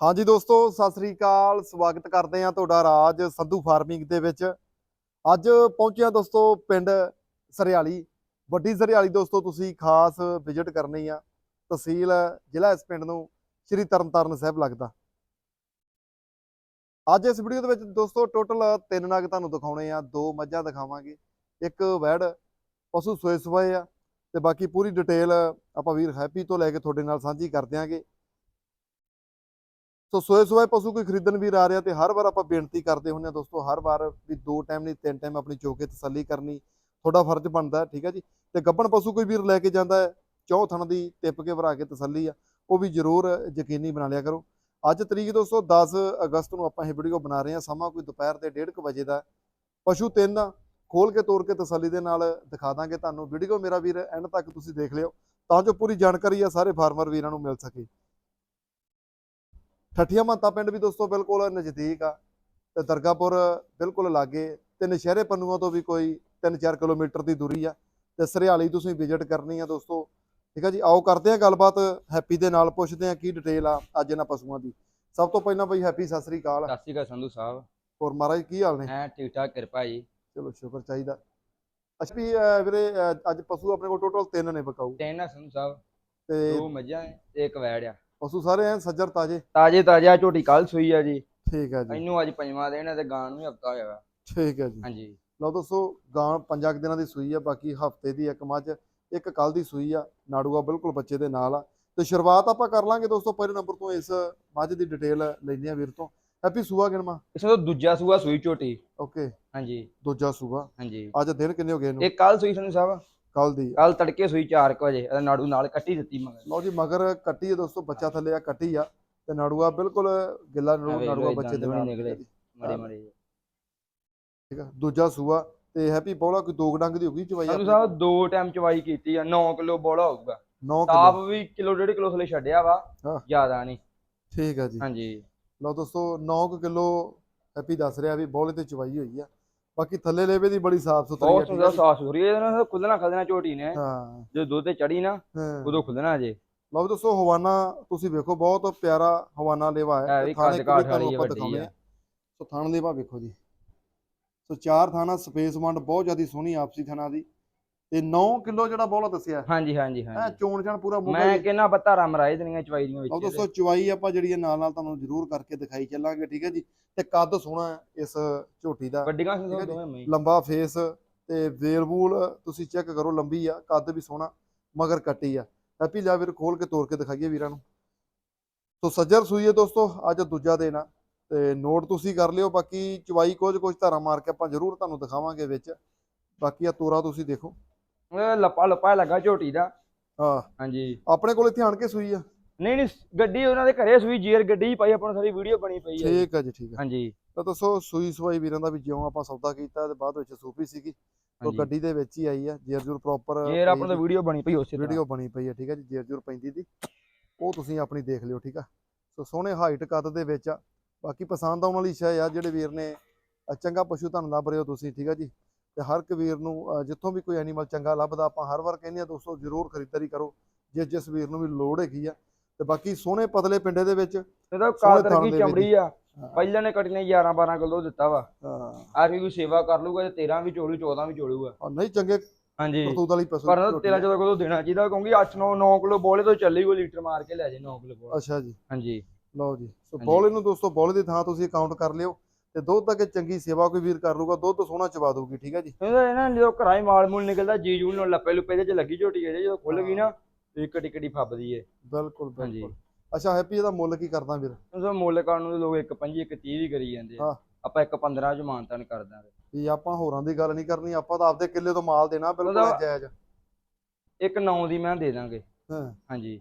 ਹਾਂਜੀ ਦੋਸਤੋ, ਸਤਿ ਸ੍ਰੀ ਅਕਾਲ। ਸਵਾਗਤ ਕਰਦੇ ਹਾਂ ਤੁਹਾਡਾ ਰਾਜ ਸੰਧੂ ਫਾਰਮਿੰਗ ਦੇ ਵਿੱਚ। ਅੱਜ ਪਹੁੰਚਿਆ ਦੋਸਤੋ ਪਿੰਡ ਸਰਿਆਲੀ। ਵੱਡੀ ਸਰਿਆਲੀ ਦੋਸਤੋ, ਤੁਸੀਂ ਖਾਸ ਵਿਜ਼ਿਟ ਕਰਨੀ ਆ। ਤਹਿਸੀਲ ਜ਼ਿਲ੍ਹਾ ਇਸ ਪਿੰਡ ਨੂੰ ਸ਼੍ਰੀ ਤਰਨਤਾਰਨ ਸਾਹਿਬ ਲੱਗਦਾ। ਅੱਜ ਇਸ ਵੀਡੀਓ ਦੇ ਵਿੱਚ ਦੋਸਤੋ ਟੋਟਲ ਤਿੰਨ ਨਗ ਤੁਹਾਨੂੰ ਦਿਖਾਉਣੇ ਆ। ਦੋ ਮੱਝਾਂ ਦਿਖਾਵਾਂਗੇ। ਇੱਕ ਵੈੜ, ਪਸ਼ੂ ਸੋਏ ਸਵਾਏ ਆ। ਤੇ ਬਾਕੀ ਪੂਰੀ ਡਿਟੇਲ ਆਪਾਂ ਵੀਰ ਹੈਪੀ ਤੋਂ ਲੈ ਕੇ ਤੁਹਾਡੇ ਨਾਲ ਸਾਂਝੀ ਕਰ ਦਿਆਂਗੇ। ਸੋ ਸੋਏ ਸੋਏ ਪਸ਼ੂ ਕੋਈ ਖਰੀਦਣ ਵੀਰ ਆ ਰਿਹਾ ਤੇ ਹਰ ਵਾਰ ਆਪਾਂ ਬੇਨਤੀ ਕਰਦੇ ਹੁੰਦੇ ਆ ਦੋਸਤੋ ਹਰ ਵਾਰ ਵੀ ਦੋ ਟਾਈਮ ਨਹੀਂ ਤਿੰਨ ਟਾਈਮ ਆਪਣੀ ਚੋਕੇ ਤਸੱਲੀ ਕਰਨੀ ਤੁਹਾਡਾ ਫਰਜ਼ ਬਣਦਾ ਠੀਕ ਹੈ ਜੀ? ਤੇ ਗੱਬਣ ਪਸ਼ੂ ਕੋਈ ਵੀਰ ਲੈ ਕੇ ਜਾਂਦਾ ਹੈ ਚੌ ਥਣ ਦੀ ਟਿੱਪ ਕੇ ਭਰਾ ਕੇ ਤਸੱਲੀ ਆ ਉਹ ਵੀ ਜ਼ਰੂਰ ਯਕੀਨੀ ਬਣਾ ਲਿਆ ਕਰੋ। ਅੱਜ ਤਰੀਕ ਦੋਸਤੋ 10 ਅਗਸਤ ਨੂੰ ਆਪਾਂ ਇਹ ਵੀਡੀਓ ਬਣਾ ਰਹੇ ਹਾਂ ਸਮਾਂ ਕੋਈ ਦੁਪਹਿਰ ਦੇ 1:30 ਵਜੇ ਦਾ ਪਸ਼ੂ ਤਿੰਨ ਆ, ਖੋਲ ਕੇ ਤੋੜ ਕੇ ਤਸੱਲੀ ਦੇ ਨਾਲ ਦਿਖਾ ਦਾਂਗੇ ਤੁਹਾਨੂੰ। ਵੀਡੀਓ ਮੇਰਾ ਵੀਰ ਐਂਡ ਤੱਕ ਤੁਸੀਂ ਦੇਖ ਲਿਓ ਤਾਂ ਜੋ ਪੂਰੀ ਜਾਣਕਾਰੀ ਆ ਸਾਰੇ ਫਾਰਮਰ ਵੀਰਾਂ ਨੂੰ ਮਿਲ ਸਕੇ। ਠੱਠੀਆਂ ਮਹੰਤਾ ਪਿੰਡ ਵੀ ਦੋਸਤੋ ਬਿਲਕੁਲ ਨਜ਼ਦੀਕ ਆ ਤੇ ਦਰਗਾਪੁਰ ਬਿਲਕੁਲ ਲਾਗੇ ਤੇ ਨਸ਼ਹਿਰੇ ਪੰਨੂਆਂ ਤੋਂ ਵੀ ਕੋਈ 3-4 ਕਿਲੋਮੀਟਰ ਦੀ ਦੂਰੀ ਆ ਤੇ ਸਰਿਆਲੀ ਤੁਸੀਂ ਵਿਜ਼ਿਟ ਕਰਨੀ ਆ ਦੋਸਤੋ। ਠੀਕ ਆ ਜੀ ਆਓ ਕਰਦੇ ਆ ਗੱਲਬਾਤ ਹੈਪੀ ਦੇ ਨਾਲ ਪੁੱਛਦੇ ਆ ਕੀ ਡਿਟੇਲ ਆ ਅੱਜ ਇਹਨਾਂ ਪਸ਼ੂਆਂ ਦੀ। ਸਭ ਤੋਂ ਪਹਿਲਾਂ ਬਈ ਹੈਪੀ ਸਤਿ ਸ੍ਰੀ ਅਕਾਲ। ਸਤਿ ਸ਼੍ਰੀ ਅਕਾਲ ਸੰਧੂ ਸਾਹਿਬ। ਹੋਰ ਮਹਾਰਾਜ ਕੀ ਹਾਲ ਨੇ? ਐ ਠੀਕ ਠਾਕ ਕਿਰਪਾ ਜੀ। ਚਲੋ ਸ਼ੁਕਰ ਚਾਹੀਦਾ। ਅੱਛਾ ਵੀ ਵੀਰੇ ਅੱਜ ਪਸ਼ੂ ਆਪਣੇ ਕੋਲ ਟੋਟਲ ਤਿੰਨ ਨੇ ਬਕਾਊ ਤਿੰਨ ਆ ਸੰਧੂ ਸਾਹਿਬ। ਤੇ ਦੋ ਮੱਝਾਂ ਤੇ ਇੱਕ ਵੈੜ ਆ। ਪਸ਼ੂ ਸਾਰੇ ਐ ਸੱਜਰ ਤਾਜੇ? ਤਾਜੇ ਤਾਜਾ ਝੋਟੀ ਕੱਲ ਸੂਈ ਆ ਜੀ। ਠੀਕ ਹੈ ਜੀ। ਇਹਨੂੰ ਅੱਜ ਪੰਜਵਾਂ ਦਿਨ ਆ ਤੇ ਗਾਂ ਨੂੰ ਵੀ ਹਫਤਾ ਹੋਇਆ ਵਾ। ਠੀਕ ਹੈ ਜੀ। ਹਾਂਜੀ। ਲਓ ਦੋਸਤੋ ਗਾਂ ਪੰਜਾਂ ਕੁ ਦਿਨਾਂ ਦੀ ਸੂਈ ਆ ਬਾਕੀ ਹਫ਼ਤੇ ਦੀ ਇੱਕ ਮੱਝ ਇੱਕ ਕੱਲ ਦੀ ਸੂਈ ਆ। ਨਾੜੂਆ ਬਿਲਕੁਲ ਬੱਚੇ ਦੇ ਨਾਲ ਆ। ਤੇ ਸ਼ੁਰੂਆਤ ਆਪਾਂ ਕਰ ਲਾਂਗੇ ਦੋਸਤੋ ਪਹਿਲੇ ਨੰਬਰ ਤੋਂ ਇਸ ਮੱਝ ਦੀ ਡਿਟੇਲ ਲੈਂਦੇ ਆ ਵੀਰ ਤੋਂ। ਹੈਪੀ ਸੂਆ ਗਿਣਮਾ ਇਸ ਤੋਂ ਦੂਜਾ ਸੂਆ ਸੂਈ ਝੋਟੀ। ਓਕੇ। ਹਾਂਜੀ। ਦੂਜਾ ਸੂਆ। ਹਾਂਜੀ। ਅੱਜ ਦਿਨ ਕਿੰਨੇ ਹੋ ਗਏ ਇਹਨੂੰ? ਇਹ ਕੱਲ ਸੂਈ ਸੰਧੂ ਸਾਹਿਬ ਕੱਲ ਦੀ। ਕੱਲ ਤੜਕੇ ਸੂਈ 4 ਵਜੇ ਇਹਦਾ ਨਾੜੂ ਨਾਲ ਕੱਟੀ ਦਿੱਤੀ ਮਗਰ ਲਓ ਜੀ ਮਗਰ ਕੱਟੀ ਹੈ ਦੋਸਤੋ ਬੱਚਾ ਥੱਲੇ ਆ ਕੱਟੀ ਆ। ਤੇ ਨਾੜੂਆ ਬਿਲਕੁਲ ਗਿੱਲਾ ਨਾੜੂ- ਨਾੜੂਆ ਬੱਚੇ ਦੇ ਨਾਲ। ਨਿਕਲੇ। ਠੀਕ ਮੜੇ ਮੜੇ ਆ ਦੂਜਾ ਸੂਆ ਤੇ ਹੈਪੀ ਬੋਲਾ ਕੋਈ ਦੋ ਡੰਗ ਦੀ ਹੋ ਗਈ ਚਵਾਈ ਸੰਧੂ ਸਾਹਿਬ ਦੋ ਟਾਈਮ ਚਵਾਈ ਕੀਤੀ ਆ 9 ਕਿਲੋ ਬੋਲਾ ਹੋਊਗਾ। 9 ਤਾਪ ਕਿਲੋ ਵੀ ਕਿਲੋ ਡੇਢ ਕਿਲੋ ਥਲੇ ਛੱਡਿਆ ਵਾ। ਜ਼ਿਆਦਾ ਨਹੀਂ। ਠੀਕ ਹੈ ਜੀ। ਹਾਂਜੀ। ਲਓ ਦੋਸਤੋ 9 ਕਿਲੋ ਹੈਪੀ ਦੱਸ ਰਿਹਾ ਵੀ ਬੋਲੇ ਤੇ ਚਵਾਈ ਹੋਈ ਆ। ਬਾਕੀ ਥੱਲੇ ਲੇਵੇ ਦੀ ਬੜੀ ਸਾਫ਼ ਸੁਥਰੀ ਬਹੁਤ ਠੀਕ ਸੁੰਦਰ ਆ ਜੀ? ਸਾਫ਼ ਸੁਥਰੀ ਇਹਦੇ ਨਾਲ ਖੁੱਲਣਾ ਖਲਣਾ ਝੋਟੀ ਨੇ। ਹਾਂ। ਜਦੋਂ ਦੁੱਧ ਤੇ ਚੜੀ ਨਾ ਹਾਂ। ਉਦੋਂ ਖੁੱਲਣਾ ਜੇ। ਲਓ ਵੀ ਦੋਸਤੋ ਹਵਾਨਾ ਤੁਸੀਂ ਵੇਖੋ ਬਹੁਤ ਪਿਆਰਾ ਹਵਾਨਾ ਲੇਵਾ ਹੈ। ਹੈ ਥਾਣੇ ਕੋਲ ਤੁਹਾਨੂੰ ਆਪਾਂ ਦਿਖਾਉਂਦੇ। ਆ ਸੋ ਥਾਣ ਲੇਵਾ ਵੇਖੋ ਜੀ। ਸੋ ਚਾਰ ਥਾਣਾ ਸਪੇਸ ਵੰਡ ਬਹੁਤ ਜ਼ਿਆਦੀ ਸੋਹਣੀ ਆਪਸੀ ਥਾਣਾ ਦੀ। ਤੇ 9 ਕਿਲੋ ਜਿਹੜਾ ਬੋਲਾ ਦੱਸਿਆ ਹਾਂਜੀ ਹਾਂਜੀ ਹੈ ਹਾਂਜੀ ਚੋਣ ਜਾਣ ਪੂਰਾ ਮੋਗਾ ਮੈਂ ਕਹਿੰਨਾ ਬਤਾਰਾ ਮਰਾਏ ਦੇਣੀਆਂ ਚਵਾਈ ਦੀਆਂ ਲਓ ਵਿੱਚ ਦੋਸਤੋ ਚਵਾਈ ਆਪਾਂ ਜਿਹੜੀ ਨਾਲ ਨਾਲ ਤੁਹਾਨੂੰ ਜ਼ਰੂਰ ਕਰਕੇ ਦਿਖਾਈ ਚੱਲਾਂਗੇ ਠੀਕ ਹੈ ਜੀ? ਤੇ ਕੱਦ ਸੋਹਣਾ ਹੈ ਇਸ ਝੋਟੀ ਦਾ ਵੱਡੀਆਂ ਜੀ। ਦੋਵੇਂ ਮਈ ਲੰਬਾ ਫੇਸ ਤੇ ਵੇਲਬੂਲ ਤੁਸੀਂ ਚੈੱਕ ਕਰੋ ਲੰਬੀ ਆ ਕੱਦ ਵੀ ਸੋਹਣਾ ਮਗਰ ਕੱਟੀ ਆ। ਹੈਪੀ ਲਿਆ ਵੀਰ ਖੋਲ ਕੇ ਤੋੜ ਕੇ ਦਿਖਾਈਏ ਵੀਰਾਂ ਨੂੰ। ਸੋ ਸੱਜਰ ਸੂਈ ਹੈ ਦੋਸਤੋ ਅੱਜ ਦੂਜਾ ਦਿਨ ਆ ਤੇ ਨੋਟ ਤੁਸੀਂ ਕਰ ਲਿਓ ਬਾਕੀ ਚਵਾਈ ਕੁਝ ਕੁਝ ਧਾਰਾ ਮਾਰ ਕੇ ਆਪਾਂ ਜ਼ਰੂਰ ਤੁਹਾਨੂੰ ਦਿਖਾਵਾਂਗੇ ਵਿੱਚ। ਬਾਕੀ ਆ ਤੋਰਾ ਤੁਸੀਂ ਦੇਖੋ। ਇਹ ਲੱਪਾ ਲੱਪਾ ਲੱਗਾ ਝੋਟੀ ਦਾ। ਹਾਂ। ਹਾਂਜੀ। ਆਪਣੇ ਕੋਲ ਇੱਥੇ ਆਣ ਕੇ ਸੂਈ ਆ? ਨਹੀਂ ਨਹੀਂ ਗੱਡੀ ਉਹਨਾਂ ਦੇ ਘਰੇ ਸੂਈ ਜੀਰ ਗੱਡੀ ਪਾਈ ਆਪਾਂ ਨੂੰ ਸਾਰੀ ਵੀਡੀਓ ਬਣੀ ਪਈ ਹੈ ਠੀਕ ਆ ਜੀ ਠੀਕ ਆ। ਹਾਂਜੀ। ਤਾਂ ਦੱਸੋ ਸੂਈ ਸਵਾਈ ਵੀਰਾਂ ਦਾ ਵੀ ਜਿਉਂ ਆਪਾਂ ਸੌਦਾ ਕੀਤਾ ਤੇ ਬਾਅਦ ਵਿੱਚ ਸੂਪੀ ਸੀਗੀ। ਤੋ ਗੱਡੀ ਦੇ ਵਿੱਚ ਹੀ ਆਈ ਆ ਜੇਰ ਜੂਰ ਪ੍ਰੋਪਰ ਜੀਰ ਆਪਾਂ ਨੂੰ ਵੀਡੀਓ ਬਣੀ ਪਈ ਉਸੇ ਵੀਡੀਓ ਬਣੀ ਪਈ ਹੈ ਠੀਕ ਹੈ ਜੀ ਜੇਰ ਜੂਰ ਪੈਂਦੀ ਦੀ। ਉਹ ਤੁਸੀਂ ਆਪਣੀ ਦੇਖ ਲਿਓ ਠੀਕ ਆ। ਸੋ ਸੋਹਣੇ ਹਾਈਟ ਕੱਦ ਦੇ ਵਿੱਚ ਆ। ਬਾਕੀ ਪਸੰਦ ਆਉਣ ਵਾਲੀ ਸ਼ੈ ਆ ਜਿਹੜੇ ਵੀਰ ਨੇ ਚੰਗਾ ਪਸ਼ੂ ਤੁਹਾਨੂੰ ਲੱਭ ਰਹੇ ਹੋ ਤੁਸੀਂ ਠੀਕ ਆ ਜੀ। ਤੇ ਹਰ ਇੱਕ ਵੀਰ ਨੂੰ ਜਿੱਥੋਂ ਵੀ ਕੋਈ ਐਨੀਮਲ ਚੰਗਾ ਲੱਭਦਾ ਆਪਾਂ ਹਰ ਵਾਰ ਕਹਿੰਦੇ ਆ ਦੋਸਤੋ ਜ਼ਰੂਰ ਖਰੀਦਦਾਰੀ ਕਰੋ ਜਿਸ ਜਿਸ ਵੀਰ ਨੂੰ ਵੀ ਲੋੜ ਹੈਗੀ ਆ। ਤੇ ਬਾਕੀ ਸੋਹਣੇ ਪਤਲੇ ਪਿੰਡੇ ਦੇ ਵਿੱਚ ਇਹਦਾ ਕਾਦਰ ਕੀ ਚਮੜੀ ਆ। ਪਹਿਲਾਂ ਨੇ ਕਟਨੇ 11 12 ਕਿਲੋ ਦਿੱਤਾ ਵਾ। ਹਾਂ। ਆਰ ਵੀ ਸੇਵਾ ਕਰ ਲੂਗਾ ਤੇ 13 ਵੀ ਚੋਲੂ 14 ਵੀ ਚੋਲੂਗਾ। ਨਹੀਂ ਚੰਗੇ ਹਾਂਜੀ। ਕਰਤੂਤ ਵਾਲੀ ਪਸ਼ੂ ਪਰ ਝੋਟੀ 13 ਆ। 14 ਕਿਲੋ ਦੇਣਾ ਚਾਹੀਦਾ ਕਿਉਂਕਿ 8 9 9 ਕਿਲੋ ਬੋਲੇ ਤੋਂ ਚੱਲੀ ਕੋਈ ਲੀਟਰ ਮਾਰ ਕੇ ਲੈ ਜੇ 9 ਕਿਲੋ ਬੋਲਾ। ਅੱਛਾ ਜੀ। ਹਾਂਜੀ। ਲਓ ਜੀ। ਸੋ। ਬੋਲੇ ਨੂੰ ਦੋਸਤੋ ਬੋਲੇ ਦੀ ਥਾਂ ਤੁਸੀਂ ਅਕਾਊਂਟ ਕਰ ਲਿਓ। ਤੇ ਦੁੱਧ ਤੱਕ ਚੰਗੀ ਸੇਵਾ ਕੋਈ ਵੀਰ ਕਰ ਲੂਗਾ ਦੁੱਧ ਸੋਹਣਾ ਚਵਾ ਦਊਗੀ ਠੀਕ ਹੈ ਜੀ? ਇਹਦਾ ਇਹ ਨਾ ਜਦੋਂ ਘਰਾਂ ਮਾਲ ਮੂਲ ਨਿਕਲਦਾ ਜੀ ਜੂਲ ਨੂੰ ਲੱਪੇ ਲੁੱਪੇ ਦੇ ਚ ਲੱਗੀ ਝੋਟੀ ਹੈ ਜਦੋਂ ਖੁੱਲ ਗਈ ਨਾ ਤੇ ਕਟੀ ਕਟੀ ਫੱਬਦੀ ਏ। ਬਿਲਕੁਲ। ਬਿਲਕੁਲ। ਅੱਛਾ ਹੈਪੀ ਇਹਦਾ ਮੁੱਲ ਕੀ ਕਰਦਾ ਵੀਰ? ਉਦੋਂ ਮੁੱਲ ਕਰਨ ਨੂੰ ਲੋਕ 1 5 1 30 ਵੀ ਕਰੀ ਜਾਂਦੇ ਆ। ਆਪਾਂ 1 15 ਚ ਮਾਨਤਾਨ ਕਰ ਦਾਂਗੇ ਵੀ ਆਪਾਂ ਹੋਰਾਂ ਦੀ ਗੱਲ ਨਹੀਂ ਕਰਨੀ ਆਪਾਂ ਤਾਂ ਆਪਦੇ ਕਿੱਲੇ ਤੋਂ ਮਾਲ ਦੇਣਾ ਬਿਲਕੁਲ ਉਹਦਾ- ਜਾਇਜ਼। ਇੱਕ 9 ਦੀ ਮੈਂ ਦੇ ਦਾਂਗੇ। ਹਾਂ। ਹਾਂਜੀ।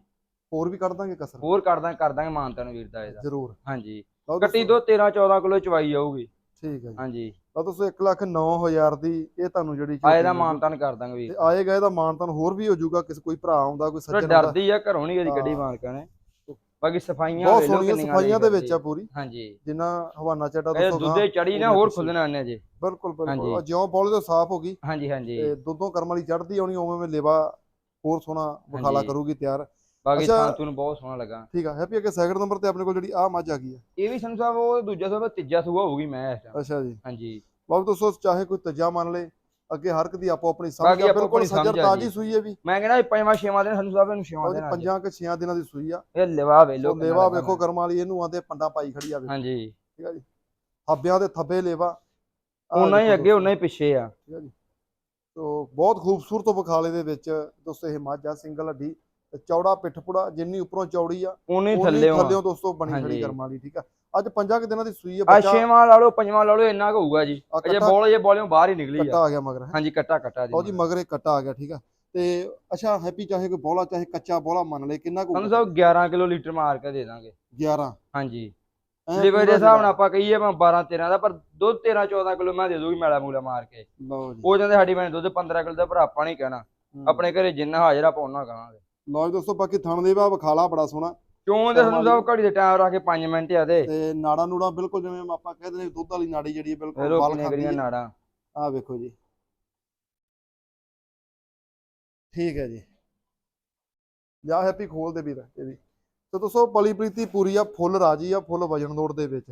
ਹੋਰ ਵੀ ਕੱਢ ਦਾਂਗੇ ਕਸਰ? ਹੋਰ ਕਰ ਦਾਂਗੇ ਕਰ ਦਾਂਗੇ ਮਾਨਤਾਨ ਵੀਰ ਦਾ ਇਹਦਾ। ਜ਼ਰੂਰ। ਹਾਂਜੀ। ਲਓ ਕੱਟੀ ਦੋ 13 14 ਕਿਲੋ ਚਵਾਈ ਆਊਗੀ ਠੀਕ ਹੈ ਜੀ। ਹਾਂਜੀ। ਲਓ ਦੋਸਤੋ 1 ਲੱਖ 9000 ਦੀ ਇਹ ਤੁਹਾਨੂੰ ਜਿਹੜੀ ਆਏ ਦਾ ਮਾਨਤਾਨ ਕਰ ਦਾਂਗੇ ਤੇ ਆਏਗਾ ਇਹਦਾ ਮਾਨਤਨ ਹੋਰ ਵੀ ਹੋ ਜਾਊਗਾ ਕਿਸੇ ਕੋਈ ਭਰਾ ਆਉਂਦਾ ਕੋਈ ਸੱਜਣ ਆਉਂਦਾ। ਡਰਦੀ ਆ ਘਰੋਂ ਨਹੀਂ ਕਦੀ ਹਾਂ। ਮਾਲਕਾਂ ਨੇ। ਬਾਕੀ ਸਫਾਈਆਂ ਬਹੁਤ ਸੋਹਣੀਆਂ ਸਫਾਈਆਂ ਦੇ ਵਿੱਚ ਆ ਪੂਰੀ। ਹਾਂਜੀ। ਜਿੰਨਾ ਹਵਾਨਾ ਇਹ ਦੋਸਤੋ ਦੁੱਧੇ ਚੜੀ ਨਾ ਹੋਰ ਖੁੱਲਣਾ ਇਹਨੇ ਜੇ। ਬਿਲਕੁਲ ਬਿਲਕੁਲ। ਜਿਉਂ ਬੋਲੇ ਤੋਂ ਸਾਫ਼ ਹੋ ਗਈ। ਹਾਂਜੀ ਹਾਂਜੀ। ਤੇ ਦੁੱਧੋਂ ਕਰਮ ਵਾਲੀ ਚੜਦੀ ਆਉਣੀ ਉਵੇਂ ਲੇਵਾ ਹੋਰ ਸੋਹਣਾ ਵਿਖਾਲਾ। ਕਰੂਗੀ ਤਿਆਰ। ਬਾਕੀ ਅੱਛਾ। ਸੰਤੂ ਨੂੰ ਬਹੁਤ ਸੋਹਣਾ ਲੱਗਾ। ਠੀਕ ਆ ਹੈਪੀ ਅੱਗੇ ਸੈਕਿੰਡ ਨੰਬਰ ਤੇ ਆਪਣੇ ਕੋਲ ਜਿਹੜੀ ਆ ਮੱਝ ਆ ਗਈ ਹੈ ਇਹ ਵੀ ਸੰਧੂ ਸਾਹਿਬ ਉਹ ਦੂਜਾ ਸੂਆ ਤੀਜਾ ਸੂਆ ਹੋਊਗੀ ਮੈਂ ਇਸ time। ਅੱਛਾ ਜੀ। ਹਾਂਜੀ। ਬਾਬੂ ਦੋਸਤੋ ਚਾਹੇ ਕੋਈ ਤਜਾ ਮੰਨ ਲੇ ਅੱਗੇ ਹਰ ਇੱਕ ਦੀ ਆਪੋ ਆਪਣੀ ਸਮਝ ਬਾਕੀ ਆ ਆਪੋ ਬਿਲਕੁਲ ਆਪਣੀ ਸਮਝ ਸੱਜਰ ਆ ਤਾਜੀ ਜੀ। ਸੂਈ ਹੈ ਵੀ। ਮੈਂ ਕਹਿੰਦਾ ਇਹ ਪੰਜਵਾਂ ਛੇਵਾਂ ਦਿਨ ਸੰਧੂ ਸਾਹਿਬ ਇਹਨੂੰ ਛੇਵਾਂ ਦਿਨ। ਪੰਜਾਂ ਕਿ ਛੇਆਂ ਦਿਨਾਂ ਦੀ ਸੂਈ ਆ। ਇਹ ਲਿਵਾ ਵੇਲੋ ਸੋ ਲੇਵਾ ਵੇਖੋ ਕਰਮ ਵਾਲੀ ਇਹਨੂੰ ਆਂਦੇ ਪੰਡਾ ਪਾਈ ਖੜੀ ਆ ਵੇਖੋ। ਹਾਂਜੀ। ਠੀਕ ਆ ਜੀ। ਥੱਬਿਆਂ ਦੇ ਥੱਬੇ ਲੇਵਾ। ਆਹ ਉਹਨਾਂ ਹੀ ਅੱਗੇ ਉਹਨਾਂ ਹੀ ਪਿੱਛੇ ਆ। ਠੀਕ ਆ ਜੀ। ਸੋ ਬਹੁਤ ਖੂਬਸੂਰਤ ਬਖਾਲੇ ਦੇ ਵਿੱਚ ਦੋਸਤੋ ਇਹ ਮੱਝ ਆ ਸਿੰਗਲ ਹੱਡੀ। ਤੇ ਚੌੜਾ ਪਿੱਠਪੁੜਾ ਜਿੰਨੀ ਉੱਪਰੋਂ ਚੌੜੀ ਆ ਉਹਨੇ ਉਨੀ ਥੱਲੇ ਆ ਥੱਲਿਓਂ ਦੋਸਤੋ ਬਣੀ ਖੜੀ। ਕਰਮ ਵਾਲੀ ਠੀਕ ਆ। ਅੱਜ ਪੰਜਾਂ ਕਿ ਦਿਨਾਂ ਦੀ ਸੂਈ ਆ ਆ ਬੱਚਾ ਛੇਵਾਂ ਲਾ ਲਓ ਪੰਜਵਾਂ ਲਾ ਲਓ ਇੰਨਾ ਕੁ ਹੋਊਗਾ ਜੀ। ਆ ਅਜੇ ਬੋਲ ਜੇ ਬੋਲਿਓ ਬਾਹਰ ਹੀ ਨਿਕਲੀ ਕੱਟਾ ਆ ਆ ਗਿਆ ਮਗਰ। ਹਾਂਜੀ ਕੱਟਾ ਕੱਟਾ ਜੀ ਜੀ ਮਗਰ। ਕੱਟਾ ਆ ਗਿਆ ਠੀਕ ਆ। ਤੇ ਅੱਛਾ ਹੈਪੀ ਚਾਹੇ ਕੋਈ ਬੋਲਾ ਚਾਹੇ ਕੱਚਾ ਬੋਲਾ ਮੰਨ ਲੈ ਕਿੰਨਾ ਕੁ ਸੰਧੂ ਸਾਹਿਬ 11 ਕਿਲੋ ਲੀਟਰ ਮਾਰ ਕੇ ਦੇ ਦਾਂਗੇ। 11 ਹਾਂਜੀ। ਲਿਵਰ ਦੇ ਹਿਸਾਬ ਨਾਲ ਆਪਾਂ ਕਹੀਏ ਮੈਂ 12 13 ਦਾ ਪਰ ਦੁੱਧ 13 14 ਕਿਲੋ ਮੈਂ ਦੇ ਦੂਗੀ ਮੈਲਾ ਮੂਲਾ ਮਾਰ ਕੇ। ਲਓ ਜੀ। ਉਹ ਜਾਂਦੇ ਸਾਡੀ ਭੈਣ ਦੁੱਧ 15 ਕਿਲੋ ਦਾ ਪਰ ਆਪਾਂ ਨਹੀਂ ਕਹਿਣਾ। ਆਪਣੇ ਘਰੇ ਜਿੰਨਾ ਹਾਜ਼ਰ ਆਪਾਂ ਉਹਨਾਂ ਕਹਾਂਗੇ। ਲਓ ਜੀ ਦੋਸਤੋ ਬਾਕੀ ਥਣ ਦੇ ਵਾ ਵਿਖਾਲਾ ਬੜਾ ਸੋਹਣਾ। ਕਿਉਂ ਦੇ ਸੰਧੂ ਸਾਹਿਬ ਘੜੀ ਦੇ ਟਾਈਮ ਰੱਖ ਕੇ 5 ਮਿੰਟ ਆ ਦੇ। ਤੇ ਨਾੜਾ ਨੂੜਾ ਬਿਲਕੁਲ ਜਿਵੇਂ ਆਪਾਂ ਕਹਿੰਦੇ ਨੇ ਦੁੱਧ ਵਾਲੀ ਨਾੜੀ ਜਿਹੜੀ ਹੈ ਬਿਲਕੁਲ ਨੇ ਖਾਂਦੀ ਹੈ। ਨਾੜਾਂ? ਆਹ ਵੇਖੋ ਜੀ। ਠੀਕ ਹੈ ਜੀ। ਜਾ ਹੈਪੀ ਖੋਲ ਦੇ ਵੀਰ ਇਹ ਵੀ। ਤੇ ਦੋਸਤੋ ਪਲੀ ਪ੍ਰੀਤੀ ਪੂਰੀ ਆ ਫੁੱਲ ਰਾਜੀ ਆ ਫੁੱਲ ਵਜਨ ਲੋੜ ਦੇ ਵਿੱਚ।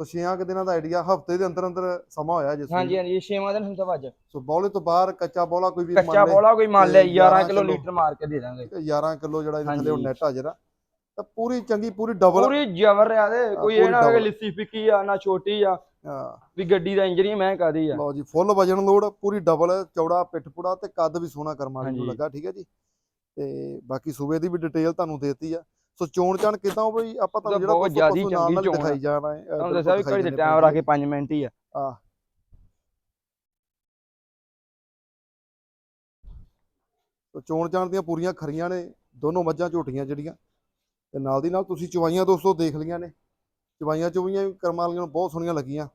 ਸੋ ਛੇਆਂ ਕੁ ਦਿਨਾਂ ਦਾ ਆਈਡੀਆ ਹਫ਼ਤੇ ਦੇ ਅੰਦਰ ਅੰਦਰ ਸਮਾਂ ਹੋਇਆ ਜਿਸ ਹਾਂਜੀ ਹਾਂਜੀ ਇਹ ਛੇਵਾਂ ਦਿਨ ਸਾਹਿਬ ਅੱਜ ਸੋ ਬੌਲੇ ਤੋਂ ਬਾਹਰ ਕੱਚਾ ਬੌਲਾ ਕੋਈ ਵੀ ਕੱਚਾ ਬੋਲਾ ਕੋਈ ਮੰਨ ਲਿਆ 11 11 ਕਿਲੋ ਲੀਟਰ ਮਾਰ ਕੇ ਦੇ ਦਾਂਗੇ। 11 ਕਿਲੋ ਜਿਹੜਾ ਇਹਦੇ ਥੱਲੇ। ਨੈਟ ਆ ਤਾਂ ਪੂਰੀ ਚੰਗੀ ਪੂਰੀ ਡਬਲ ਪੂਰੀ ਜਬਰ ਆ ਦੇ ਕੋਈ ਇਹ ਨਾ double। ਲਿੱਸੀ ਫਿੱਕੀ ਆ ਨਾ ਛੋਟੀ ਆ। ਵੀ ਗੱਡੀ ਦਾ ਇੰਜਰੀ ਮੈਂ ਕਾਦੀ ਆ। ਲਓ ਜੀ ਫੁੱਲ ਵਜਨ ਲੋਡ ਪੂਰੀ ਡਬਲ ਚੌੜਾ ਪਿੱਠ ਪੁੜਾ ਤੇ ਕੱਦ ਵੀ ਸੋਹਣਾ ਕਰਮਾਂ ਨੂੰ। ਲੱਗਾ ਠੀਕ ਹੈ ਜੀ। ਤੇ ਬਾਕੀ ਸੂਬੇ ਦੀ ਵੀ ਡਿਟੇਲ ਤੁਹਾਨੂੰ ਦੇਤੀ ਆ। ਸੋ ਚੋਣ ਚਾਣ ਕਿਦਾਂ ਉਹ ਬਈ? ਆਪਾਂ ਤੁਹਾਨੂੰ ਜਿਹੜਾ ਬਹੁਤ ਜ਼ਿਆਦੀ ਚੰਗੀ ਦਿਖਾਈ ਜਾਣਾ ਹੈ ਤੁਹਾਨੂੰ ਦੱਸਿਆ ਵੀ ਘੜੀ ਦੇ ਟਾਈਮ ਰੱਖ ਕੇ 5 ਮਿੰਟ ਹੀ ਆ। ਸੋ ਚੋਣ ਚਾਣ ਦੀਆਂ ਪੂਰੀਆਂ ਖਰੀਆਂ ਨੇ ਦੋਨੋਂ ਮੱਝਾਂ ਝੋਟੀਆਂ ਜਿਹੜੀਆਂ ਤੇ ਨਾਲ ਦੀ ਨਾਲ ਤੁਸੀਂ ਚਵਾਈਆਂ ਦੋਸਤੋ ਦੇਖ ਲਈਆਂ ਨੇ। ਚਵਾਈਆਂ ਚੁਵੀਆਂ ਵੀ ਕਰਮਾਂ ਵਾਲੀਆਂ ਨੂੰ ਬਹੁਤ ਸੋਹਣੀਆਂ ਲੱਗੀਆਂ।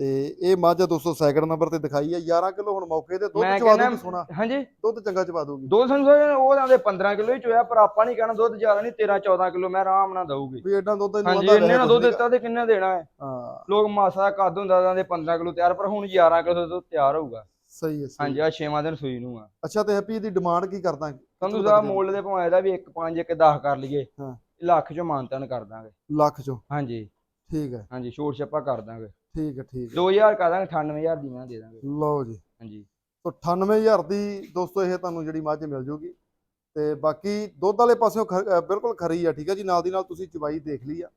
ਤੇ ਇਹ ਮੱਝ ਆ ਦੋਸਤੋ ਸੈਕਿੰਡ ਨੰਬਰ ਤੇ ਦਿਖਾਈ ਆ 11 ਕਿਲੋ ਹੁਣ ਮੌਕੇ ਤੇ ਦੁੱਧ ਚਵਾ ਦੂਗੀ ਸੋਹਣਾ ਹਾਂਜੀ। ਦੁੱਧ ਚੰਗਾ ਚਵਾ ਦੂਗੀ। ਦੋ ਸੰਸੋ ਉਹ ਜਾਂਦੇ 15 ਕਿਲੋ ਹੀ ਚੋਇਆ ਪਰ ਆਪਾਂ ਨਹੀਂ ਕਹਿਣਾ ਦੁੱਧ ਜ਼ਿਆਦਾ ਨਹੀਂ 13 14 ਕਿਲੋ ਮੈਂ ਆਰਾਮ ਨਾਲ ਦਊਗੀ। ਵੀ ਐਡਾ ਦੁੱਧ ਇਹਨੂੰ ਆਂਦਾ ਇੰਨੇ ਨਾਲ ਦੁੱਧ ਦਿੱਤਾ ਤੇ ਕਿੰਨੇ ਦੇਣਾ ਹੈ? ਹਾਂ। ਲੋਕ ਮਾਸਾ ਕੱਦ ਹੁੰਦਾ ਜਾਂਦੇ 15 ਕਿਲੋ ਤਿਆਰ ਪਰ ਹੁਣ 11 ਕਿਲੋ ਦੁੱਧ ਤਿਆਰ ਹੋਊਗਾ। ਸਹੀ ਹੈ ਹਾਂਜੀ ਆ 6ਵਾਂ ਦਿਨ ਸੂਈ ਨੂੰ ਆ। ਅੱਛਾ ਤੇ ਹੈਪੀ ਦੀ ਡਿਮਾਂਡ ਕੀ ਕਰਦਾ? ਸੰਧੂ ਸਾਹਿਬ ਮੁੱਲ ਦੇ ਭਾਵੇਂ ਇਹਦਾ ਵੀ 1 5 1 10 ਕਰ ਲਈਏ। ਹਾਂ। ਲੱਖ ਚੋਂ ਮਾਨਤਨ ਕਰ ਦਾਂਗੇ। ਲੱਖ ਚੋਂ। ਹਾਂਜੀ। ਠੀਕ ਹੈ। ਹਾਂਜੀ ਛੋਟ ਛੱਪਾ ਕਰ ਦਾਂਗੇ। ਠੀਕ ਹੈ ਠੀਕ ਹੈ। 2000 ਕਰ ਦਾਂਗੇ 98000 ਦੀ ਮੈਂ ਦੇ ਦਾਂਗੇ। ਲਓ ਜੀ। ਹਾਂਜੀ। ਸੋ 98000 ਦੀ ਦੋਸਤੋ ਇਹ ਤੁਹਾਨੂੰ ਜਿਹੜੀ ਮੱਝ ਮਿਲ ਜੂਗੀ। ਤੇ ਬਾਕੀ ਦੁੱਧ ਵਾਲੇ ਪਾਸਿਓਂ ਬਿਲਕੁਲ ਖਰੀ ਆ ਠੀਕ ਹੈ ਜੀ? ਨਾਲ ਦੀ ਨਾਲ ਤੁਸੀਂ ਚਵਾਈ ਦੇਖ ਲਈ ਆ।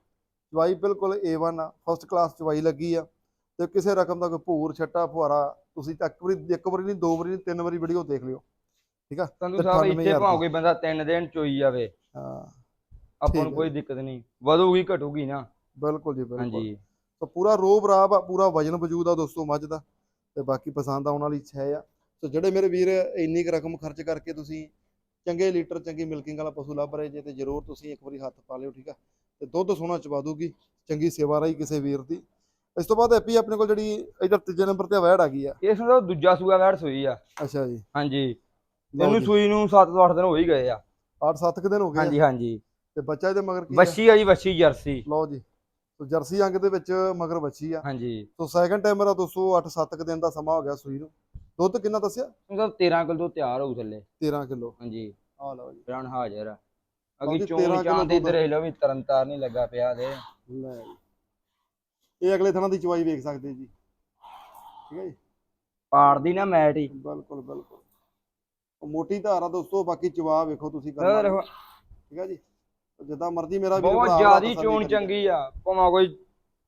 ਚਵਾਈ ਬਿਲਕੁਲ A1 ਆ ਫਸਟ ਕਲਾਸ ਚਵਾਈ ਲੱਗੀ ਆ। ਤੇ ਕਿਸੇ ਰਕਮ ਦਾ ਕੋਈ ਭੂਰ ਛੱਟਾ ਫੁਹਾਰਾ ਤੁਸੀਂ ਤਾਂ ਇੱਕ ਵਾਰੀ ਇੱਕ ਵਾਰੀ ਨਹੀਂ ਦੋ ਵਾਰੀ ਨਹੀਂ ਤਿੰਨ ਵਾਰੀ ਵੀਡੀਓ ਦੇਖ ਲਿਓ। ਠੀਕ ਆ? ਸੰਧੂ ਤੇ ਸਾਹਿਬ 98,000 ਇੱਥੇ। ਕੋਈ ਬੰਦਾ 3 ਦਿਨ ਚੋਈ ਜਾਵੇ। ਹਾਂ। ਆਪਾਂ ਨੂੰ ਕੋਈ ਦਿੱਕਤ ਨਹੀਂ। ਵਧੂਗੀ ਘਟੂਗੀ ਨਾ। ਬਿਲਕੁਲ ਜੀ ਬਿਲਕੁਲ। ਹਾਂਜੀ। ਸੋ ਪੂਰਾ ਰੋਬ ਰਾਬ ਆ ਪੂਰਾ ਵਜਨ ਵਜੂਦ ਆ ਦੋਸਤੋ ਮੱਝ ਦਾ। ਤੇ ਬਾਕੀ ਪਸੰਦ ਆਉਣ ਵਾਲੀ ਇੱਛਾ ਆ। ਸੋ ਜਿਹੜੇ ਮੇਰੇ ਵੀਰ ਇੰਨੀ ਕੁ ਰਕਮ ਖਰਚ ਕਰਕੇ ਤੁਸੀਂ ਚੰਗੇ ਲੀਟਰ ਚੰਗੀ ਮਿਲਕਿੰਗ ਵਾਲਾ ਪਸ਼ੂ ਲੱਭ ਰਹੇ ਜੇ ਤੇ ਜ਼ਰੂਰ ਤੁਸੀਂ ਇੱਕ ਵਾਰੀ ਹੱਥ ਪਾ ਲਿਓ ਠੀਕ ਆ? ਤੇ ਦੁੱਧ ਸੋਹਣਾ ਚਵਾ ਦੂਗੀ ਚੰਗੀ ਸੇਵਾ ਰਹੀ ਕਿਸੇ ਵੀਰ ਦੀ। ਇਸ ਤੋਂ ਬਾਅਦ ਐਪੀ ਆਪਣੇ ਕੋਲ ਜਿਹੜੀ ਇਧਰ ਤੀਜੇ ਨੰਬਰ ਤੇ ਵੈੜ ਆ ਗਈ ਆ। ਇਸ ਦਾ ਦੂਜਾ ਸੂਆ ਵੈੜ ਸੂਈ ਆ। ਅੱਛਾ ਜੀ। ਹਾਂਜੀ। ਇਹਨੂੰ। ਸੂਈ ਨੂੰ 7 ਤੋਂ 8 ਦਿਨ ਹੋ ਹੀ ਗਏ ਆ। 8-7 ਕੁ ਦਿਨ ਹੋ ਗਏ ਹਾਂਜੀ ਹਾਂਜੀ। ਤੇ ਬੱਚਾ ਇਹਦੇ ਮਗਰ ਕੀ? ਵੱਛੀ ਆ ਜੀ ਵੱਛੀ ਜਰਸੀ। ਲਓ ਜੀ। ਸੋ ਜਰਸੀ ਅੰਗ ਦੇ ਵਿੱਚ ਮਗਰ ਬੱਚੀ ਆ। ਹਾਂਜੀ। ਸੋ ਸੈਕੰਡ ਟਾਈਮਰ ਆ ਦੋਸਤੋ 8-7 ਕੁ ਦਿਨ ਦਾ ਸਮਾਂ ਹੋ ਗਿਆ ਸੂਈ ਨੂੰ। ਦੁੱਧ ਕਿੰਨਾ ਦੱਸਿਆ? ਮਤਲਬ 13 ਕਿਲੋ ਤੋਂ ਤਿਆਰ ਹੋਊ ਥੱਲੇ। 13 ਕਿਲੋ। ਹਾਂਜੀ। ਆ ਲਓ ਜੀ। ਪ੍ਰਾਣ ਹਾਜ਼ਰ ਆ। ਅਗੀ 13 ਚੋਣ ਚਾਂ ਦੇ ਦੁੱਧ। ਇਧਰ ਲੋ ਵੀ ਤਰਨ ਤਾਰ ਨਹੀਂ ਲੱਗਾ ਪਿਆ ਦੇ ਲੈ ਇਹ ਅਗਲੇ ਥਾਂ ਦੀ ਚਵਾਈ ਵੇਖ ਸਕਦੇ ਜੀ। ਠੀਕ ਹੈ ਜੀ? ਪਾੜਦੀ ਨਾ ਮੈਟ ਹੀ। ਬਿਲਕੁਲ ਬਿਲਕੁਲ। ਮੋਟੀ ਧਾਰ ਦੋਸਤੋ ਬਾਕੀ ਚਵਾ ਵੇਖੋ ਤੁਸੀਂ ਕਰਨਾ। ਠੀਕ ਹੈ ਜੀ? ਜਿੱਦਾਂ ਮਰਜ਼ੀ ਮੇਰਾ ਵੀਰ ਬਹੁਤ ਜ਼ਿਆਦੀ ਚੋਣ ਚੰਗੀ ਆ ਭਾਵੇਂ ਕੋਈ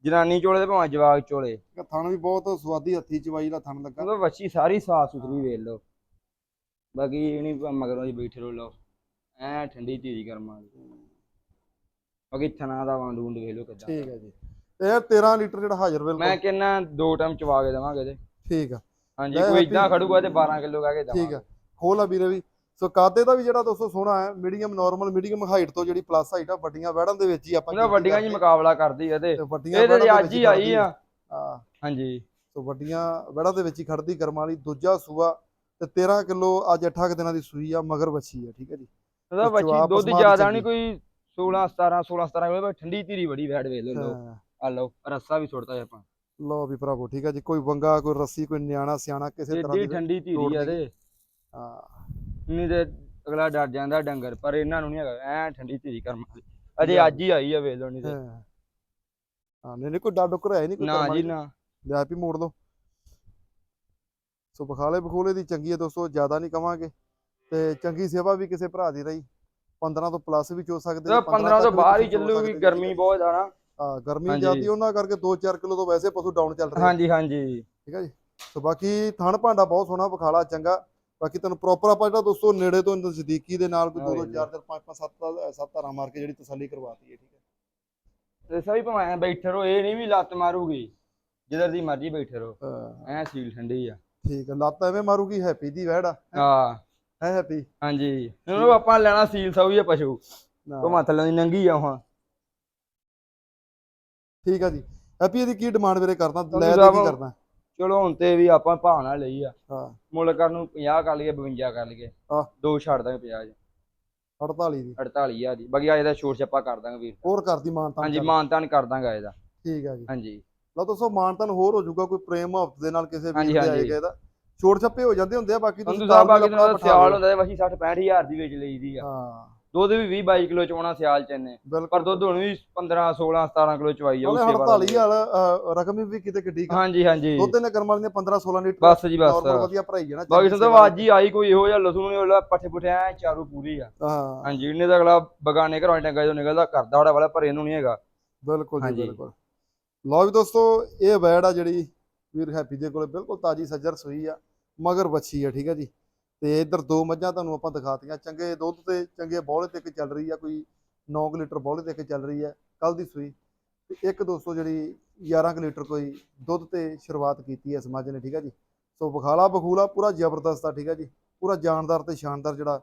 ਜਨਾਨੀ ਚੋਲੇ ਤੇ ਭਾਵੇਂ ਜਵਾਕ ਚੋਲੇ। ਥਣ ਵੀ ਬਹੁਤ ਸਵਾਦੀ ਹੱਥੀ ਚਵਾਈ ਦਾ ਥਣ ਲੱਗਾ। ਮਤਲਬ ਵੱਛੀ ਸਾਰੀ ਸਾਫ਼ ਸੁਥਰੀ ਵੇਖ ਲਓ। ਬਾਕੀ ਇਹ ਨਹੀਂ ਮਗਰੋਂ ਦੀ ਬੈਠੇ ਰਹੋ ਲਓ। ਐ ਠੰਡੀ ਧੀਰੀ ਕਰਮਾਂ ਦੀ ਬਾਕੀ ਥਣਾ ਦਾ ਵਾਂਡੂੰਡ ਵੇਖ ਲਓ ਕਿੱਦਾਂ। ਠੀਕ ਹੈ ਜੀ। ਇਹ 13 ਲੀਟਰ ਜਿਹੜਾ ਹਾਜ਼ਰ ਮੈਂ ਬਿਲਕੁਲ ਕਹਿੰਨਾ ਦੋ ਟਾਈਮ ਚਵਾ ਕੇ ਦੇਵਾਂਗੇ ਤੇ ਠੀਕ ਆ। ਹਾਂਜੀ ਕੋਈ ਇਦਾਂ ਖੜੂਗਾ ਤੇ 12 ਕਿਲੋ ਕਹਿ ਕੇ ਠੀਕ ਦੇਵਾਂਗੇ। ਆ ਖੋਲ ਆ ਵੀਰੇ ਵੀ। ਸੋ ਕਾਦੇ ਦਾ ਵੀ ਜਿਹੜਾ ਦੋਸਤੋ ਸੋਹਣਾ ਹੈ ਮੀਡੀਅਮ ਨਾਰਮਲ ਮੀਡੀਅਮ ਹਾਈਟ ਤੋਂ ਜਿਹੜੀ ਪਲੱਸ ਹਾਈਟ ਆ ਵੱਡੀਆਂ ਵੈੜਾਂ ਦੇ ਵਿੱਚ ਹੀ ਆਪਾਂ ਕੀਤੀ ਵੱਡੀਆਂ ਜੀ। ਮੁਕਾਬਲਾ ਕਰਦੀ ਆ ਤੇ ਤੇ ਵੱਡੀਆਂ ਇਹ ਤੇ ਵੈੜਾਂ ਦੇ ਅੱਜ ਹੀ ਆਈ ਆ। ਹਾਂ। ਹਾਂਜੀ। ਸੋ ਵੱਡੀਆਂ ਵੜਾ ਦੇ ਵਿੱਚ ਹੀ ਖੜਦੀ ਕਰਮਾਂ ਵਾਲੀ ਦੂਜਾ ਸੂਆ ਤੇ 13 ਕਿਲੋ ਅੱਜ 8 ਕੁ ਦਿਨਾਂ ਦੀ ਸੂਈ ਆ ਮਗਰ ਵੱਛੀ ਆ ਠੀਕ ਹੈ ਜੀ। ਉਹਦਾ ਜਵਾਬ ਦੁੱਧ ਜ਼ਿਆਦਾ। ਨਹੀਂ ਕੋਈ 16 17 16 17 ਕਿਲੋ ਠੰਡੀ ਧੀਰੀ ਬੜੀ ਵੈੜ ਵੇਖ ਲਓ ਹਾਂ, ਆ ਲਓ ਰੱਸਾ ਵੀ ਸੁੱਟਦਾ ਆਪਾਂ। ਲਓ ਵੀ ਭਰਾਵੋ ਠੀਕ ਹੈ ਜੀ ਕੋਈ ਵੰਗਾ ਕੋਈ ਰੱਸੀ ਕੋਈ ਨਿਆਣਾ ਸਿਆਣਾ ਕਿਸੇ ਤਰ੍ਹਾਂ ਦੀ ਠੰਡੀ ਧੀਰੀ ਆ ਤੇ। ਹਾਂ। ਨਹੀਂ ਤੇ ਅਗਲਾ ਡਰ ਜਾਂਦਾ ਡੰਗਰ ਪਰ ਇਹਨਾਂ ਨੂੰ ਨਹੀਂ ਹੈਗਾ ਐ ਠੰਡੀ ਧੀਰੀ ਕਰਮ ਵਾਲੀ ਅਜੇ ਲੈ। ਅੱਜ ਹੀ ਆਈ ਆ ਵੇਖ ਲਓ ਨਹੀਂ ਤੇ। ਹਾਂ। ਹਾਂ ਨਹੀਂ ਨਹੀਂ ਕੋਈ ਡਰ ਡੁੱਕਰ ਹੈ ਨਹੀਂ ਕੋਈ ਨਾ ਕਰਮਾਂ ਜੀ ਦੀ। ਨਾ। ਲਿਆ ਵੀ ਮੋੜ ਦੋ। ਸੋ ਬਖਾਲੇ ਬਖੂਲੇ ਦੀ ਚੰਗੀ ਹੈ ਦੋਸਤੋ ਜ਼ਿਆਦਾ ਨਹੀਂ ਕਵਾਂਗੇ। ਤੇ ਚੰਗੀ ਸੇਵਾ ਵੀ ਕਿਸੇ ਭਰਾ ਦੀ ਰਹੀ। 15 ਤੋਂ ਪਲੱਸ ਵੀ ਚੋ ਸਕਦੇ ਤੇ 15 ਤੋਂ ਤੱਕ ਵੀ ਬਾਹਰ ਹੀ ਤੁਸੀਂ ਚੋ ਚੱਲੂਗੀ ਸਕਦੇ ਗਰਮੀ ਬਹੁਤ ਆ ਨਾ। ਹਾਂ ਗਰਮੀ ਹਾਂਜੀ। ਜ਼ਿਆਦੀ ਉਹਨਾਂ ਕਰਕੇ 2-4 ਕਿਲੋ ਤੋਂ ਵੈਸੇ ਪਸ਼ੂ ਡਾਊਨ ਚੱਲ ਰਹੇ ਹਾਂਜੀ ਹਾਂਜੀ। ਠੀਕ ਹੈ ਜੀ। ਸੋ ਬਾਕੀ ਥਣ ਭਾਂਡਾ ਬਹੁਤ ਸੋਹਣਾ ਬਖਾਲਾ ਚੰਗਾ। ਬਾਕੀ ਤੁਹਾਨੂੰ ਪ੍ਰੋਪਰ ਆਪਾਂ ਜਿਹੜਾ ਦੋਸਤੋ ਨੇੜੇ ਤੋਂ ਨਜ਼ਦੀਕੀ ਦੇ ਨਾਲ ਕੋਈ ਹਾਂ 2 ਜੀ। 4 4 5 5 7 7 ਧਾਰਾਂ ਮਾਰ ਕੇ ਜਿਹੜੀ ਤਸੱਲੀ ਕਰਵਾਤੀ ਹੈ ਠੀਕ ਹੈ। ਤੇ ਸਭੀ ਭਾਵੇਂ ਬੈਠੇ ਰਹੋ ਇਹ ਨਹੀਂ ਵੀ ਲੱਤ ਮਾਰੂਗੀ ਜਿੱਧਰ ਦੀ ਮਰਜ਼ੀ ਬੈਠੇ ਰਹੋ। ਹਾਂ, ਐ ਸੀਲ ਠੰਡੀ ਆ। ਠੀਕ ਹੈ ਲੱਤ ਐਵੇਂ ਮਾਰੂਗੀ ਹੈਪੀ ਦੀ ਵਹਿੜ ਆ ਹਾਂ? ਹੈ। ਹੈਪੀ? ਹਾਂਜੀ। ਇਹਨੂੰ ਆਪਾਂ ਲੈਣਾ ਸੀਲ ਸਭੀ ਪਸ਼ੂ। ਨਾ, ਉਹ ਥੱਲੇ ਦੀ ਨੰਗੀ ਆ ਹੁਣ। ਠੀਕ ਆ ਜੀ। ਹੈਪੀ ਇਹਦੀ ਕੀ ਡਿਮਾਂਡ ਵੀਰੇ ਕਰਦਾ? ਲੈ ਦੇ ਕੀ ਕਰਦਾ? ਚਲੋ ਹੁਣ ਤੇ ਵੀ ਆਪਾਂ ਭਾਵਨਾ ਲਈ ਆ। ਹਾਂ। ਮੁੱਲ ਕਰਨ ਨੂੰ 50 ਕਰ ਲਈਏ 52 ਕਰ ਲਈਏ। ਹਾਂ। ਦੋ ਛੱਡ ਦਾਂਗੇ 50 48 ਦੀ। 48000 ਦੀ ਬਾਕੀ ਅੱਜ ਦਾ ਛੋਟ ਛੱਪਾ ਕਰ ਦਾਂਗੇ ਵੀਰ। ਹੋਰ ਕਰਦੀ ਮਾਨਤਾਨ ਹਾਂਜੀ ਮਾਨਤਾਨ ਕਰ ਦਾਂਗਾ ਇਹਦਾ ਠੀਕ ਆ ਜੀ। ਹਾਂਜੀ। ਲਓ ਦੋਸਤੋ ਮਾਨਤਾਨ ਹੋਰ ਹੋ ਜਾਊਗਾ ਕੋਈ ਪ੍ਰੇਮ ਮੁਹੱਬਤ ਦੇ ਨਾਲ ਕਿਸੇ ਹਾਂਜੀ, ਵੀਰ ਦੇ ਹਾਂਜੀ। ਆਏਗਾ ਇਹਦਾ ਛੋੜ ਛੱਪੇ ਹੋ ਜਾਂਦੇ ਹੁੰਦੇ ਆ ਬਾਕੀ ਸੰਧੂ ਸਾਹਿਬ ਮੇਲ ਬਾਕੀ ਆਪਣਾ ਬਿਠਾ ਸਿਆਲ ਲਓ। ਹੁੰਦਾ ਹੈ ਵਸੀ 60 65000 ਦੀ ਵੇਚ ਲਈਦੀ ਆ। ਹਾਂ। ਦੁੱਧ ਵੀ 20 22 ਕਿਲੋ ਚੋਣਾ ਸਿਆਲ ਚ ਬਿਲਕੁਲ ਪਰ ਦੁੱਧ ਹੁਣ ਵੀ 15 16 17 ਕਿਲੋ ਚਵਾਈ ਜਾਊ ਸੇਵਾ 48 ਵਾਲੀ। ਵਾਲਾ ਰਕਮ ਵੀ ਕਿਤੇ ਕਿੱਡੀ। ਹਾਂਜੀ ਹਾਂਜੀ। ਦੁੱਧ ਨੇ ਕਰਮ ਵਾਲੀਆਂ 15 16 ਲੀਟਰ ਬਸ ਜੀ ਬਸ। ਵਧੀਆ ਭਰਾਈ ਜਾਣਾ ਬਾਕੀ ਸੇਵਾ ਅੱਜ ਹੀ ਆਈ ਕੋਈ ਇਹੋ ਜਿਹਾ ਲਸੂ ਨਹੀਂ ਉਹਲਾ ਪੱਠੇ ਪੁੱਠੇ ਐ ਚਾਰੂ ਪੂਰੀ ਆ। ਹਾਂ। ਹਾਂਜੀ ਇਹਨੇ ਤਾਂ ਅਗਲਾ ਬਗਾਨੇ ਘਰੋਂ ਟੰਗਾ ਜੋ ਨਿਕਲਦਾ ਕਰਦਾ ਵਾਲਾ ਵਾਲਾ ਪਰ ਇਹਨੂੰ ਨਹੀਂ ਹੈਗਾ। ਬਿਲਕੁਲ ਜੀ। ਬਿਲਕੁਲ। ਲਓ ਵੀ ਦੋਸਤੋ ਇਹ ਵੈੜ ਆ ਜਿਹੜੀ ਵੀਰ ਹੈਪੀ ਦੇ ਕੋਲੇ ਬਿਲਕੁਲ ਤਾਜੀ ਸੱਜਰ ਸੂਈ ਆ ਮਗਰ ਬੱਚੀ ਆ ਠੀਕ ਆ ਜੀ। ਤੇ ਇੱਧਰ ਦੋ ਮੱਝਾਂ ਤੁਹਾਨੂੰ ਆਪਾਂ ਦਿਖਾਤੀਆਂ। ਚੰਗੇ ਦੁੱਧ ਤੇ, ਚੰਗੇ ਬੌਲੇ ਤੇ ਇੱਕ ਚੱਲ ਰਹੀ ਆ, ਕੋਈ 9 ਲੀਟਰ ਬੌਲੇ ਤੇ ਇੱਕ ਚੱਲ ਰਹੀ ਆ ਕੱਲ ਦੀ ਸੂਈ। ਤੇ ਇੱਕ ਦੋਸਤੋ ਜਿਹੜੀ 11 ਕੁ ਲੀਟਰ ਕੋਈ ਦੁੱਧ ਤੇ ਸ਼ੁਰੂਆਤ ਕੀਤੀ ਹੈ ਇਸ ਮੱਝ ਨੇ, ਠੀਕ ਆ ਜੀ? ਸੋ ਬਖਾਲਾ ਬਖੂਲਾ, ਪੂਰਾ ਜ਼ਬਰਦਸਤ ਆ, ਠੀਕ ਆ ਜੀ? ਪੂਰਾ ਜਾਨਦਾਰ ਤੇ ਸ਼ਾਨਦਾਰ ਜਿਹੜਾ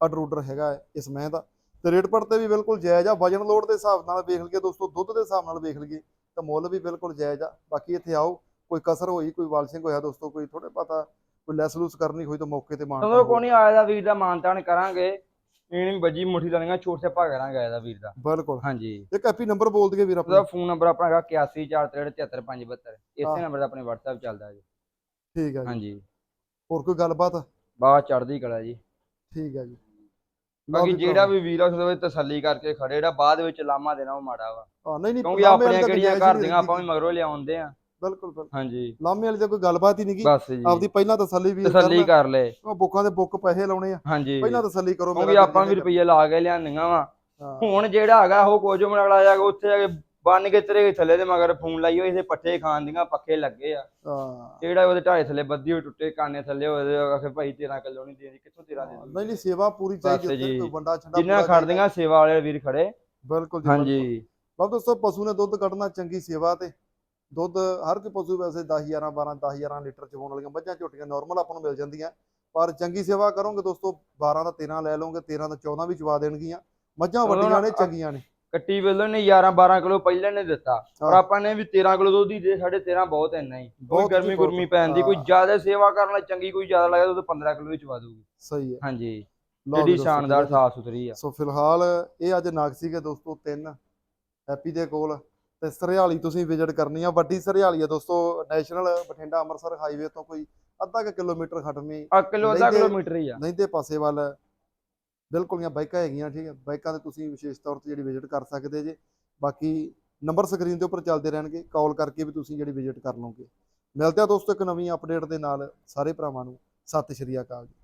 ਅਡਰ ਉਡਰ ਹੈਗਾ ਇਸ ਮਹਿ ਦਾ। ਤੇ ਰੇਟ ਪੜ ਤੇ ਵੀ ਬਿਲਕੁਲ ਜਾਇਜ਼ ਆ, ਵਜਨ ਲੋਡ ਦੇ ਹਿਸਾਬ ਨਾਲ ਵੇਖ ਲਈਏ ਦੋਸਤੋ, ਦੁੱਧ ਦੇ ਹਿਸਾਬ ਨਾਲ ਵੇਖ ਲਈਏ ਤਾਂ ਮੁੱਲ ਵੀ ਬਿਲਕੁਲ ਜਾਇਜ਼ ਆ। ਬਾਕੀ ਇੱਥੇ ਆਓ, ਕੋਈ ਕਸਰ ਹੋਈ, ਕੋਈ ਵਾਲਸਿੰਗ ਹੋਇਆ ਦੋਸਤੋ, ਕੋਈ ਥੋੜੇ ਪਤਾ ਕੋਈ ਲੈਸ ਲੂਸ ਕਰਨੀ ਹੋਈ ਤਾਂ ਮੌਕੇ ਤੇ ਸੰਧੂ ਕੋਈ ਨਹੀਂ ਆਇਆ ਦਾ ਵੀਰ ਦਾ ਮਾਨਤਾਨ ਕਰਾਂਗੇ। ਇਹਨੂੰ ਵੱਜੀ ਮੁੱਠੀ ਲਾਣੀਆਂ ਛੋਟ ਛੱਪਾ ਕਰਾਂਗੇ ਇਹਦਾ ਵੀਰ ਦਾ। ਬਿਲਕੁਲ। ਹਾਂਜੀ। ਇੱਕ ਐਪੀ ਨੰਬਰ ਬੋਲ ਦਈਏ ਵੀਰ ਉਹਦਾ ਆਪਣਾ ਫੋਨ ਨੰਬਰ ਆਪਣਾ ਹੈਗਾ 8143373572 ਹਾਂ। ਇਸੇ ਨੰਬਰ ਦਾ ਆਪਣੇ WhatsApp ਚੱਲਦਾ ਜੀ। ਠੀਕ ਹੈ ਜੀ। ਹਾਂਜੀ। ਹੋਰ ਕੋਈ ਗੱਲਬਾਤ? ਬਾਹਰ ਚੜ੍ਹਦੀ ਕਲਾ ਜੀ। ਠੀਕ ਹੈ ਜੀ। ਬਾਕੀ ਜਿਹੜਾ ਵੀ ਵੀਰ ਆ ਵਿੱਚ ਤਸੱਲੀ ਕਰਕੇ ਖੜੇ ਜਿਹੜਾ ਬਾਅਦ ਵਿੱਚ ਲਾਮਾ ਦੇਣਾ ਉਹ ਮਾੜਾ ਵਾ। ਹਾਂ ਨਹੀਂ ਨਹੀਂ ਕਿਉਂਕਿ ਤਾਂ ਕਿਹੜੀਆਂ ਘਰ ਦੀਆਂ ਆਪਾਂ ਵੀ ਮਗਰੋਂ ਲਿਆਉਂਦੇ ਆ। ਬਿਲਕੁਲ ਬਿਲਕੁਲ। ਹਾਂਜੀ। ਲਾਮੇ ਵਾਲੀ ਤਾਂ ਕੋਈ ਗੱਲਬਾਤ ਹੀ ਨਹੀਂ ਗੀ। ਬਸ ਜੀ। ਆਪਦੀ ਪਹਿਲਾਂ ਤਸੱਲੀ ਵੀ ਤਸੱਲੀ ਕਰ ਲੈ ਉਹ ਬੁੱਕਾਂ ਦੇ ਬੁੱਕ ਪੈਸੇ ਲਾਉਣੇ ਆ। ਹਾਂਜੀ। ਪਹਿਲਾਂ ਤਸੱਲੀ ਕਰੋ ਕਿਉਂਕਿ ਆਪਾਂ ਵੀ ਰੁਪਈਏ ਲਾ ਕੇ ਲਿਆਂਦੀਆਂ ਵਾ। ਹੁਣ ਜਿਹੜਾ ਹੈਗਾ ਉਹ ਕੁਝ ਮਗਲਾ ਜਾ ਕੇ ਉੱਥੇ ਜਾ ਕੇ ਬੰਨ ਕੇ ਤੇਰੇ ਥੱਲੇ ਦੇ ਮਗਰ ਫੋਨ ਲਾਈ ਹੋਈ ਇਥੇ ਪੱਠੇ ਖਾਣ ਦੀਆਂ ਪੱਖੇ ਲੱਗੇ ਆ। ਹਾਂ। ਜਿਹੜਾ ਉਹਦੇ ਢਾਈ ਥੱਲੇ ਬੱਦੀ ਹੋਈ ਟੁੱਟੇ ਕਾਨੇ ਥੱਲੇ ਉਹਦੇ ਆਖੇ ਭਾਈ 13 ਕਿਲੋ ਨਹੀਂ ਦੇਣੀ ਕਿੱਥੋਂ 13 ਦੇ ਨਹੀਂ ਨਹੀਂ ਸੇਵਾ ਪੂਰੀ ਚਾਹੀਦੀ ਉੱਥੇ ਵੰਡਾ ਛੱਡਾ ਜਿੰਨਾ ਖੜਦੀਆਂ ਸੇਵਾ ਵਾਲੇ ਵੀਰ ਖੜੇ। ਬਿਲਕੁਲ ਜੀ। ਹਾਂਜੀ। ਲਓ ਦੋਸਤੋ ਪਸ਼ੂ ਨੇ ਦੁੱਧ ਕੱਢਣਾ ਚੰਗੀ ਸੇਵਾ ਤੇ। ਦੁੱਧ ਹਰ ਕੋਈ ਪਸ਼ੂ ਵੈਸੇ 10 11 12 10 11 ਲੀਟਰ ਚ ਹੋਣ ਵਾਲੀਆਂ ਮੱਝਾਂ ਝੋਟੀਆਂ ਨਾਰਮਲ ਆਪਾਂ ਨੂੰ ਮਿਲ ਜਾਂਦੀਆਂ। ਪਰ ਚੰਗੀ ਸੇਵਾ ਕਰੋਗੇ ਦੋਸਤੋ 12 ਦਾ 13 ਲੈ ਲਓਗੇ 13 ਦਾ 14 ਵੀ ਚਵਾ ਦੇਣਗੀਆਂ। ਮੱਝਾਂ ਵੱਡੀਆਂ ਨੇ ਚੰਗੀਆਂ ਨੇ। ਕੱਟੀ ਵੇਲੋ ਨੇ 11 12 ਕਿਲੋ ਪਹਿਲਾਂ ਨੇ ਦਿੱਤਾ। ਪਰ ਹਾਂ। ਆਪਾਂ ਨੇ ਵੀ 13 ਕਿਲੋ ਦੁੱਧ ਹੀ ਦੇ ਸਾਡੇ 13 ਬਹੁਤ ਇੰਨਾ ਹੀ। ਕੋਈ ਗਰਮੀ। ਗੁਰਮੀ ਪੈਂਦੀ ਕੋਈ। ਜ਼ਿਆਦਾ ਸੇਵਾ ਕਰਨ ਵਾਲੀ ਚੰਗੀ ਕੋਈ ਜ਼ਿਆਦਾ ਲੱਗਦਾ ਉਹ 15 ਕਿਲੋ ਹੀ ਚਵਾ ਦੂਗੀ ਸਹੀ ਹੈ। ਹਾਂਜੀ। ਜਿਹੜੀ ਸ਼ਾਨਦਾਰ। ਸਾਫ਼ ਸੁਥਰੀ ਆ। ਸੋ ਫਿਲਹਾਲ ਇਹ ਅੱਜ ਨਾਗ ਸੀਗੇ ਦੋਸਤੋ ਤਿੰਨ। ਹੈਪੀ ਦੇ ਕੋਲ। ਤੇ ਸਰਿਆਲੀ ਤੁਸੀਂ ਵਿਜ਼ਿਟ ਕਰਨੀ ਆ। ਵੱਡੀ ਸਰਿਆਲੀ ਆ ਦੋਸਤੋ ਨੈਸ਼ਨਲ ਬਠਿੰਡਾ ਅੰਮ੍ਰਿਤਸਰ ਹਾਈਵੇ ਤੋਂ ਕੋਈ ਅੱਧਾ ਕੁ ਕਿਲੋਮੀਟਰ ਖਟਵੀਂ ਆ ਕਿਲੋ ਅੱਧਾ ਲਹਿੰਦੇ- ਕਿਲੋਮੀਟਰ ਹੀ ਆ। ਲਹਿੰਦੇ ਪਾਸੇ ਵੱਲ ਬਿਲਕੁਲ ਦੀਆਂ ਬਾਈਕਾਂ ਹੈਗੀਆਂ ਠੀਕ ਹੈ ਬਾਈਕਾਂ ਤੇ ਤੁਸੀਂ ਵਿਸ਼ੇਸ਼ ਤੌਰ ਤੇ ਜਿਹੜੀ ਵਿਜ਼ਿਟ ਕਰ ਸਕਦੇ ਜੇ। ਬਾਕੀ ਨੰਬਰ ਸਕਰੀਨ ਦੇ ਉੱਪਰ ਚੱਲਦੇ ਰਹਿਣਗੇ ਕਾਲ ਕਰਕੇ ਵੀ ਤੁਸੀਂ ਜਿਹੜੀ ਵਿਜ਼ਿਟ ਕਰ ਲਓਗੇ। ਮਿਲਦੇ ਆ ਦੋਸਤੋ ਇੱਕ ਨਵੀਂ ਅਪਡੇਟ ਦੇ ਨਾਲ ਸਾਰੇ ਭਰਾਵਾਂ ਨੂੰ ਸਤਿ ਸ਼੍ਰੀ ਅਕਾਲ ਜੀ।